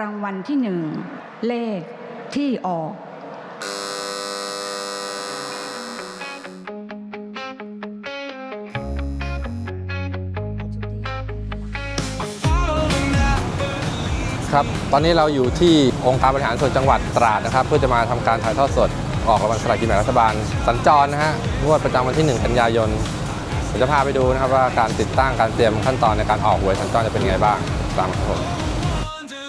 รางวัลที่หนึ่งเลขที่ออก ครับ ตอนนี้เราอยู่ที่องค์การบริหารส่วนจังหวัดตราดนะครับ เพื่อจะมาทำการถ่ายทอดสดออกรางวัลสลากกินแบ่งรัฐบาล สัญจรนะฮะงวดประจำวันที่ 1 กันยายนเดี๋ยวจะพาไปดูนะครับว่าการติดตั้งการเตรียมขั้นตอนในการออกหวยสัญจรจะเป็นยังไงบ้างตามมาครับผม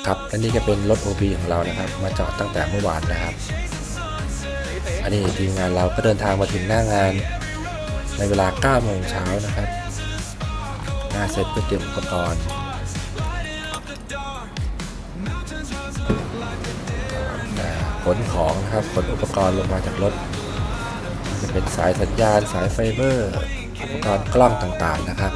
ครับและนี่ก็เป็นรถ OB ของเรานะครับ มาจอดตั้งแต่เมื่อวานนะครับ อันนี้ทีมงานเราก็เดินทางมาถึงหน้างานในเวลา9โมงเช้านะครับหน้าเซตเพื่อเตรียมอุปกรณ์ขนของนะครับขนอุปกรณ์ลงมาจากรถ จะเป็นสายสัญญาณสายไฟเบอร์ อุปกรณ์กล้องต่างๆนะครับ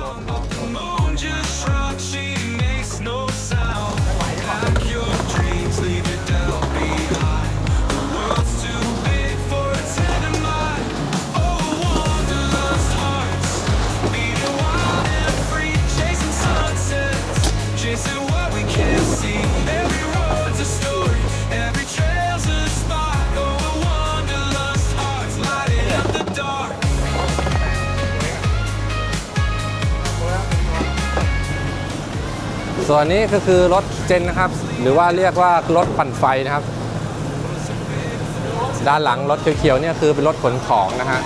วนนี้ก็คือรถเจนนะครับ หรือว่าเรียกว่ารถปั่นไฟนะครับ ด้านหลังรถเขียวๆเนี่ยคือเป็นรถขนของนะฮะ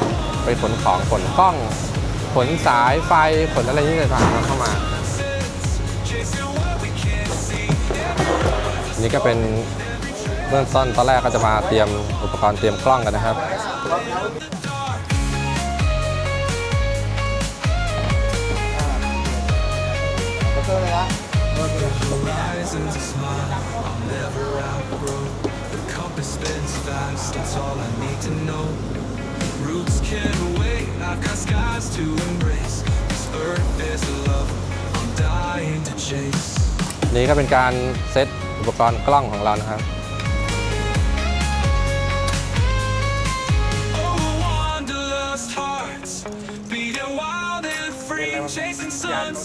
ไปขนของขนกล้อง ขนสายไฟขนอะไรนี่ต่างๆเข้ามา นี่ก็เป็นเบื้องต้นตอนแรกก็จะมาเตรียมอุปกรณ์เตรียมกล้องกันนะครับ Horizons is mine. I'll never outgrow. The compass spins fast. That's all I need to know. Roots can't wait. I've got skies to embrace. This earth is love. I'm dying to chase. นี่ก็เป็นการเซตอุปกรณ์กล้องของเรานะครับ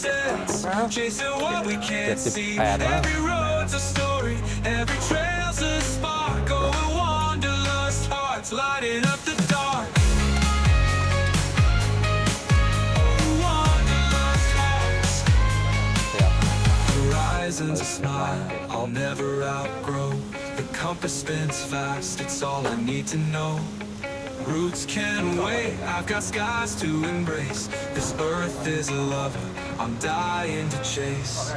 sunsets, chasing what we can't see. Every road's a story, every trail's a spark. Oh, wanderlust hearts, lighting up the dark. Oh, wanderlust hearts. Horizons a smile I'll never outgrow. The compass spins fast, it's all I need to know. Roots can wait, I've got skies to embrace. This earth is a lover, I'm dying to chase.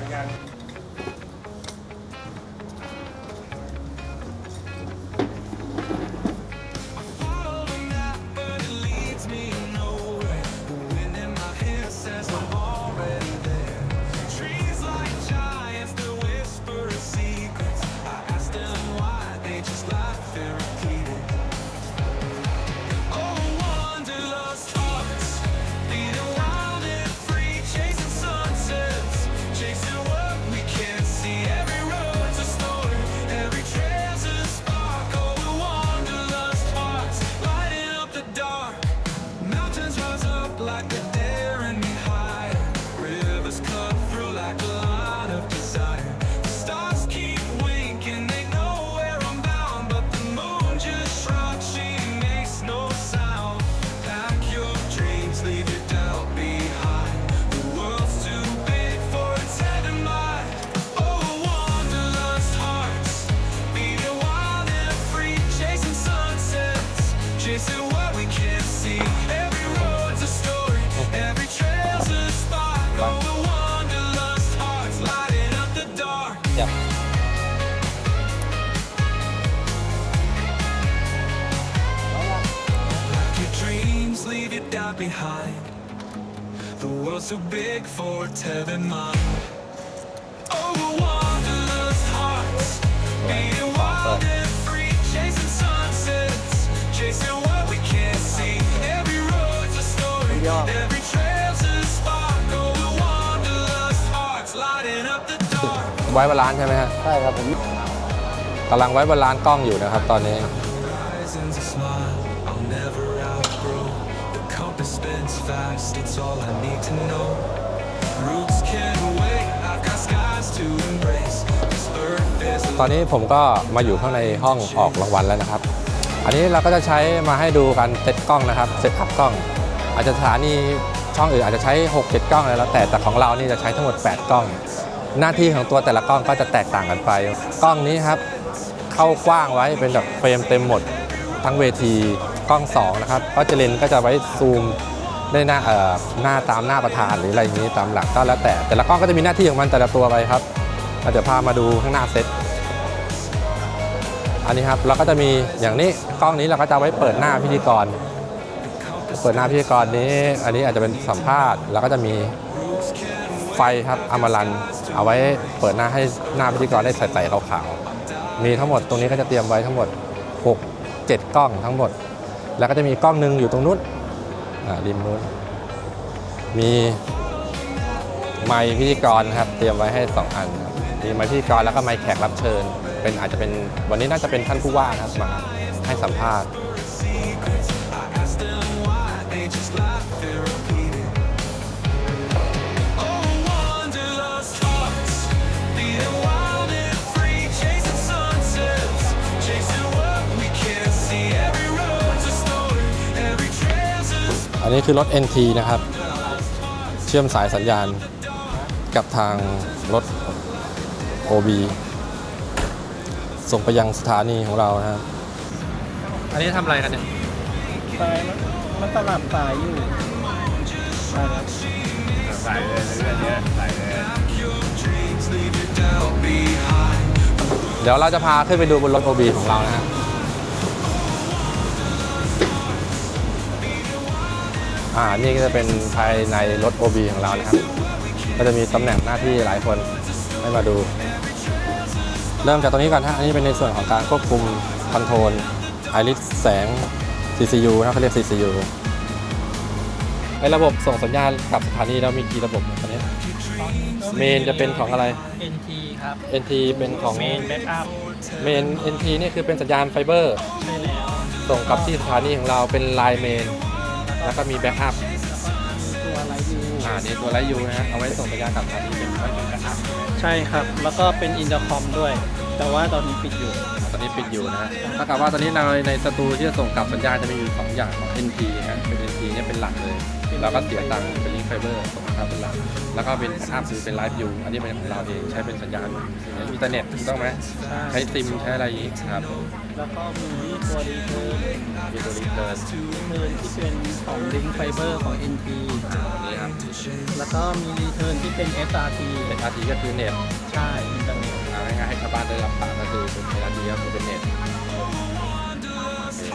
The world's too big for its heaven mind. Oh, wanderlust hearts, beating wild and free, chasing sunsets, chasing what we can't see. Every road's a story, every trail's a spark. Oh, wanderlust hearts, lighting up the dark. ไว้บาลานซ์ใช่ไหมฮะ ใช่ครับผมกำลังไว้บาลานซ์กล้องอยู่นะครับตอนนี้ past, it's all I need to know. Roots can't wait, I've got skies to embrace. This earth is ตอนนี้ผมก็มาอยู่ข้างในห้องออกรางวัลแล้วนะครับ อันนี้เราก็จะใช้มาให้ดูกันเซตกล้องนะครับ เซตอัพกล้อง อาจจะสถานีช่องอื่นอาจจะใช้ 6 7 กล้องเลยแล้วแต่ แต่ของเรานี่จะใช้ทั้งหมด 8 กล้อง หน้าที่ของตัวแต่ละกล้องก็จะแตกต่างกันไป กล้องนี้ครับ เข้ากว้างไว้เป็นแบบเฟรมเต็มหมด ทั้งเวทีกล้อง 2 นะครับ ก็จะเลนส์ก็จะไว้ซูม ได้หน้าเอ่อหน้าตามหน้าประธานหรืออะไรอย่างนี้ตามหลักก็แล้วแต่ แต่ละกล้องก็จะมีหน้าที่ของมันแต่ละตัวไปครับเราเดี๋ยวพามาดูข้างหน้าเซตอันนี้ครับเราก็จะมีอย่างนี้กล้องนี้เราก็จะเอาไว้เปิดหน้าพิธีกร เปิดหน้าพิธีกรนี้ อันนี้อาจจะเป็นสัมภาษณ์แล้วก็จะมีไฟครับอมรันเอาไว้เปิดหน้าให้หน้าพิธีกรได้ใสๆขาวๆมีทั้งหมดตรงนี้ก็จะเตรียมไว้ทั้งหมด 6 7 กล้องทั้งหมด แล้วก็จะมีกล้องหนึ่งอยู่ตรงนู้น ริมนู้น มีไม้พิธีกรครับ เตรียมไว้ให้ 2 อันครับมีไม้พิธีกรแล้วก็ไม้แขกรับเชิญ เป็นอาจจะเป็นวันนี้น่าจะเป็นท่านผู้ว่าครับมาให้สัมภาษณ์ นนี้คือรถ NT นะครับ เชื่อมสายสัญญาณกับทางรถ OB ส่งไปยังสถานีของเรานะครับ อันนี้ทำอะไรกันเนี่ยสายมันมันสลับสายอยู่ใช่ครับ dreams, leave your doubt behind. เดี๋ยวเราจะพาขึ้นไปดูบนรถ OB ของเรานะฮะ อ่านี่ก็จะเป็นภายในรถ OB ของเรานะครับ ก็จะมีตำแหน่งหน้าที่หลายคนให้มาดู เริ่มจากตรงนี้ก่อนฮะอันนี้เป็นในส่วนของการควบคุมคอนโทรลไอริสแสง CCU นะครับเขาเรียก CCU ไอระบบส่งสัญญาณกับสถานีเรามีกี่ระบบเนี่ยตอนนี้ เมนจะเป็นของอะไร NT ครับ NT เป็นของเมนแบ็กอัพเมน NT นี่คือเป็นสัญญาณไฟเบอร์ ใช่แล้วส่งกลับที่สถานีของเราเป็นไลน์เมน แล้วก็มีแบ็กอัพตัวไลท์ยูอ่านี่ตัวไลท์ยูนะฮะเอาไว้ส่งสัญญาณกลับสถานีเป็นไว้เป็นแบ็กอัพใช่ครับ แล้วก็เป็นอินเตอร์คอมด้วย แต่ว่าตอนนี้ปิดอยู่ ตอนนี้ปิดอยู่นะฮะถ้ากับว่าตอนนี้เราในสตูที่จะส่งกลับสัญญาณจะมีอยู่สองอย่างของ NT นะฮะเป็น NT เนี่ยเป็นหลักเลยเราก็เสียตังค์เป็นลิงก์ไฟ เบอร์ส่งเข้าเป็นหลักแล้วก็เป็นแบ็กอัพคือเป็นไลฟ์ยูอันนี้เป็นของเราเองใช้เป็นสัญญาณอินเทอร์เน็ตถูกต้องไหมใช่ใช้ซิมใช้อะไรอีกครับ แล้วก็มีตัวรีเทิร์นมีตัวรีเทิร์นรีเทิร์นที่เป็นของลิงก์ไฟเบอร์ของ NT นี่ครับแล้วก็มีรีเทิร์นที่เป็น SRT เป็น RT ก็คือเน็ตใช่อินเทอร์เน็ตเอาง่ายๆให้ชาวบ้านได้รับฟังก็คือเป็นเวลาดีก็คือเป็นเน็ตนี่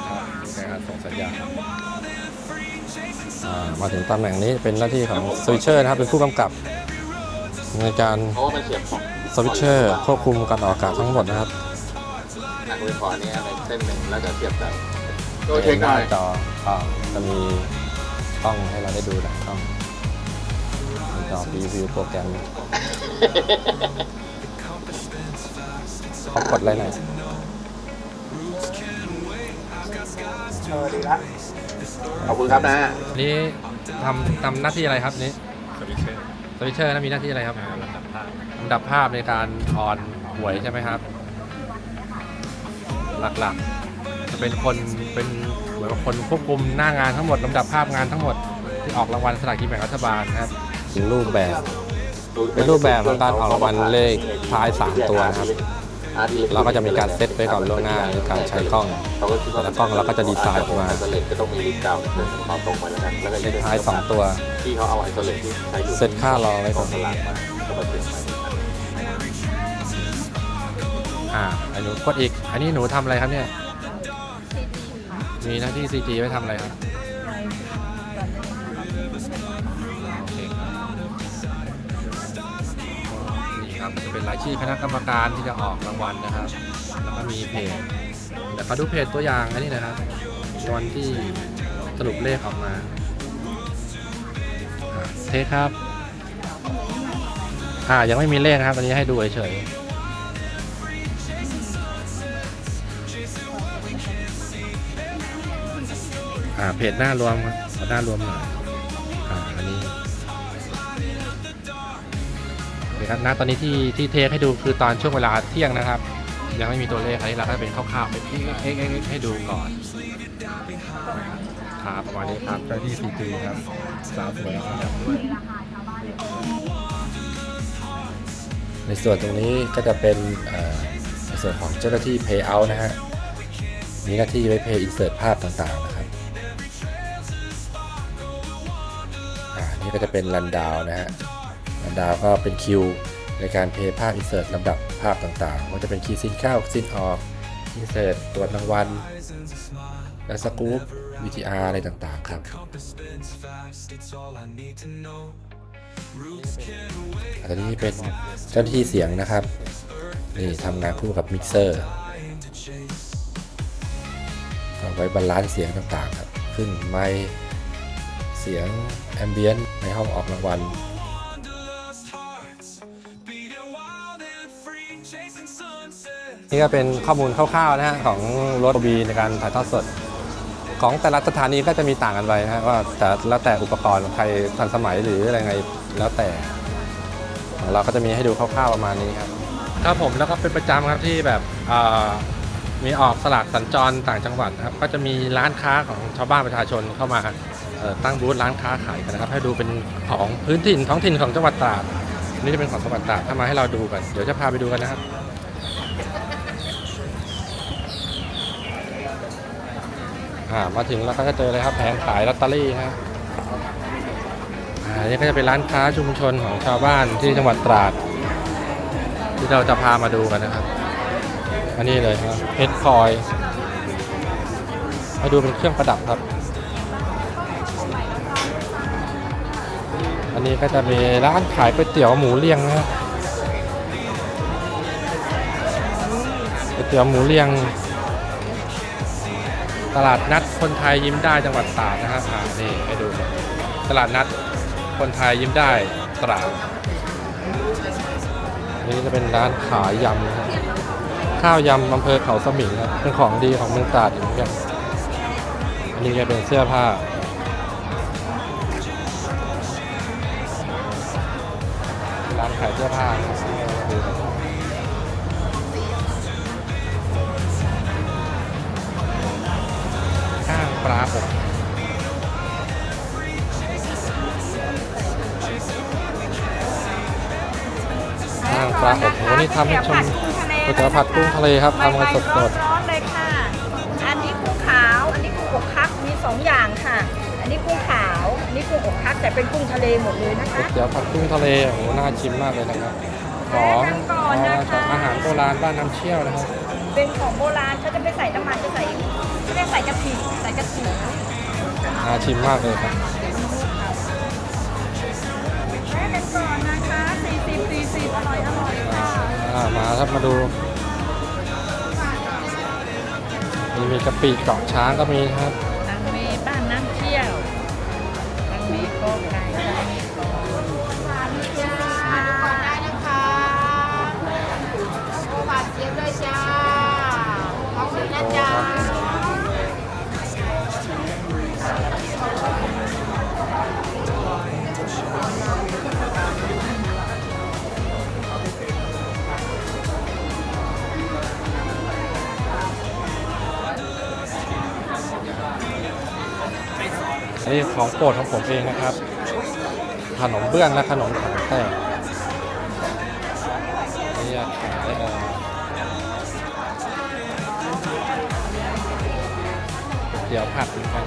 ครับในการส่งสัญญาณอ่า มาถึงตำแหน่งนี้เป็นหน้าที่ของสวิตเชอร์นะครับเป็นผู้กำกับในการเพราะว่ามันเสียบของสวิตเชอร์ควบคุมการออกอากาศทั้งหมดนะครับหนักเลยขอเนี้ยไปเส้นหนึ่งแล้วก็เสียบแบบโดยในเช็คหหน่น้าอยจอก็จะมีกล้องให้เราได้ดูหลายกล้องมีจอพรีวิวโปรแกรมเขากดอะไรหน่อย เออดีละ ขอบคุณครับนะนี่ทำทำหน้าที่อะไรครับนี่สวิตเชอร์สวิตเชอร์นะมีหน้าที่อะไรครับลำดับภาพในการออนหวยใช่ไหมครับ หลักๆ จะเป็นคนเป็นเหมือนกับคนควบคุมหน้างานทั้งหมดลำดับภาพงานทั้งหมดที่ออกรางวัลสลากกินแบ่งรัฐบาลนะครับเป็นรูปแบบ เป็นรูปแบบของการออกรางวัลเลขท้ายสามตัวนะครับ เราก็จะมีการเซตไว้ก่อนล่วงหน้าในการใช้กล้องเราก็คิดว่าแต่ละกล้องเราก็จะดีไซน์ออกมาก็ต้องมีลิงก์ดาวน์เดินความตรงไปแล้วกันแล้วก็เลขท้ายสองตัวที่เขาเอาไอโซเลตที่ใช้อยู่เซตค่ารอไว้ขก่องนสลากมาก็มาเปลี่ยนไอ่าอันนี้กดอีก อันนี้หนูทำอะไรครับเนี่ย มีหน้าที่ CG ไว้ทำอะไรครับ ครับจะเป็นรายชื่อคณะกรรมการที่จะออกรางวัลนะครับ แล้วก็มีเพจเดี๋ยวขอดูเพจตัวอย่างอันนี้นะครับวันที่สรุปเลขออกมาเทคครับ อ่า ยังไม่มีเลขนะครับ อันนี้ให้ดูเฉยๆอ่า เพจหน้ารวมครับหน้ารวมหน่อย โอเคครับณตอนนี้ที่ที่เทคให้ดูคือตอนช่วงเวลาเที่ยงนะครับ ยังไม่มีตัวเลขอันนี้เราก็เป็นคร่าวๆเป็นเอ็กเอ็กให้ดูก่อนครับประมาณนี้ครับเจ้าที่ซีจีครับสาวสวยครับในส่วนตรงนี้ก็จะเป็นเอ่อในส่วนของเจ้าหน้าที่ Payout นะฮะมีหน้าที่ไว้ Pay Insert ภาพต่างๆนะครับอ่านี่ก็จะเป็นรันดาวนะฮะรัน ดาวก็เป็นคิวในการเพย์ภาพ Insert ลำดับภาพต่างๆว่าจะเป็นคีย์ซินเข้าซินออก Insert ตัวรางวัลและสกู๊ป VTR อะไรต่างๆครับอันนี้เป็นเจ้าหน้าที่เสียงนะครับ นี่ทำงานคู่กับมิกเซอร์เอาไว้บาลานซ์เสียงต่างๆครับ ขึ้นไมเสียงแอมเบียนในห้องออกรางวัล นี่ก็เป็นข้อมูลคร่าวๆนะฮะของรถบีในการถ่ายทอดสด ของแต่ละสถานีก็จะมีต่างกันไปนะฮะว่าแต่แล้วแต่อุปกรณ์ของใครทันสมัยหรืออะไรไงแล้วแต่ของเราก็จะมีให้ดูคร่าวๆประมาณนี้ครับครับผมแล้วก็เป็นประจำครับที่แบบมีออกสลากสัญจรต่างจังหวัดนะครับก็จะมีร้านค้าของชาวบ้านประชาชนเข้ามาตั้งบูธร้านค้าขายกันนะครับ ให้ดูเป็นของพื้นถิ่นท้องถิ่นของจังหวัดตราดนนี่จะเป็นของจังหวัดตราดถ้ามาให้เราดูกัน เดี๋ยวจะพาไปดูกันนะครับ อ่ามาถึงแล้วก็จะเจอเลยครับแผงขายลอตเตอรี่ฮะอ่านี่ก็จะเป็นร้านค้าชุมชนของชาวบ้านที่จังหวัดตราด ที่เราจะพามาดูกันนะครับ อันนี้เลยครับเพชรพลอยมาดูเป็นเครื่องประดับครับ อันนี้ก็จะมีร้านขายก๋วยเตี๋ยวหมูเลียงนะฮะก๋วยเตี๋ยวหมูเลียง ตลาดนัดคนไทยยิ้มได้จังหวัดตราดนะครับอ่านี่ให้ดูตลาดนัดคนไทยยิ้มได้ตราดนี่จะเป็นร้านขายยำนะครับข้าวยำอำเภอเขาสมิงครับเป็นของดีของเมืองตราดอยู่เหมือนกันอันนี้จะเป็นเสื้อผ้าร้านขายเสื้อผ้านะครับ ลาอบข้างปลาอบโหนี่ทำให้ชมก๋วยเตี๋ยวผัดกุ้งทะเลครับทำกันสดร้อนๆเลยค่ะ อันนี้กุ้งขาว อันนี้กุ้งอกคักมีสองอย่างค่ะ อันนี้กุ้งขาว อันนี้กุ้งอกคักแต่เป็นกุ้งทะเลหมดเลยนะๆก๋วยคะเตี๋ยวผัดกุ้งทะเลโอ้โหน่าชิมมากเลยนะครับของแนะนำก่อนนะคะอาหารโบราณบ้านน้ำเชี่ยวนะครับ เป็นของโบราณเขาจะไม่ใส่น้ำมันจะใส่ ไม่ได้ใส่กะทิใส่กะทิน่าชิมมากเลยครับแม่กันก่อนนะคะ40 40อร่อยอร่อยค่ะอ่ามาครับมาดูมีมีกะปิเกาะช้างก็มีครับทางเมบ้ ของโปรดของผมเองนะครับ ขนมเบื้องและขนมถังแตกนี่จะขายเอ่อเดี๋ยวผัดเหมือนกัน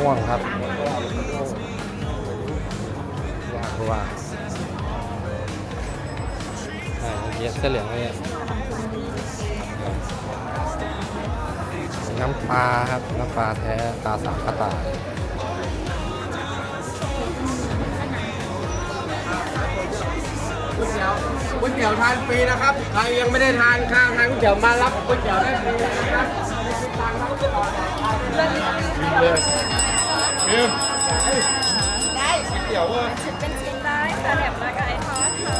ม่วงครับว่าเพราะว่าใช่เมื่อกี้เสื้อเหลืองเนี่ยน้ำปลาครับ น้ำปลาแท้ตาสามกระต่ายก๋วยเตี๋ยวทานฟรีนะครับ ใครยังไม่ได้ทานข้าวทานก๋วยเตี๋ยวมารับก๋วยเตี๋ยวได้ฟรีนะครับได้ เดี๋ยวเป็นชิ้นได้ค่ะแหนมมากับไอทอดค่ะ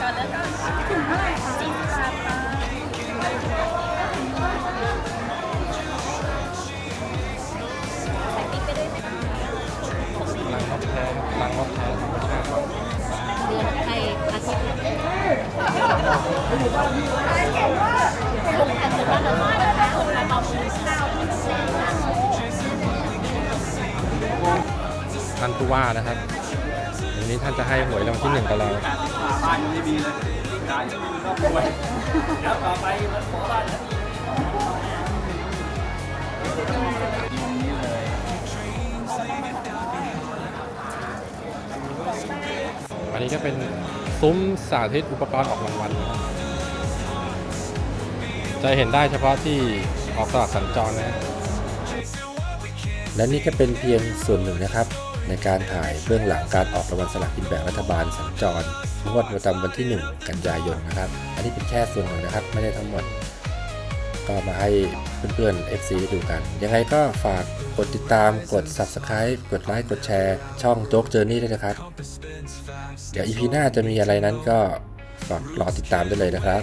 ก่อนแล้วก็ถึงเท่าไหร่คะสิบบาทค่ะใส่พริกไปด้วยไหมรังนกแท้รังนกแท้ธรรมชาติเดือนไทยอาทิตย์ ผู้ว่านะครับวันนี้ท่านจะให้หวยรางวัลที่หนึ่งกับเราบ้านยังไม่มีเลยขายยังไม่มีครอบครัวเดี๋ยวต่อไปมันขอบ้านนะอันนี้ก็เป็นซุ้มสาธิตอุปกรณ์ออกรางวัลจะเห็นได้เฉพาะที่ออกสลากสัญจรนะ และนี่ก็เป็นเพียงส่วนหนึ่งนะครับ ในการถ่ายเบื้องหลังการออกรางวัลสลากกินแบ่งรัฐบาลสัญจรงวดประจำวันที่ 1 กันยายนนะครับ อันนี้เป็นแค่ส่วนหนึ่งนะครับ ไม่ได้ทั้งหมด ก็มาให้เพื่อนๆ FC ได้ดูกัน ยังไงก็ฝากกดติดตามกด Subscribe กดไลค์กดแชร์ ช่องโจ๊กเจอร์นี่ด้วยนะครับ เดี๋ยว EP หน้าจะมีอะไรนั้นก็ฝากรอติดตามได้เลยนะครับ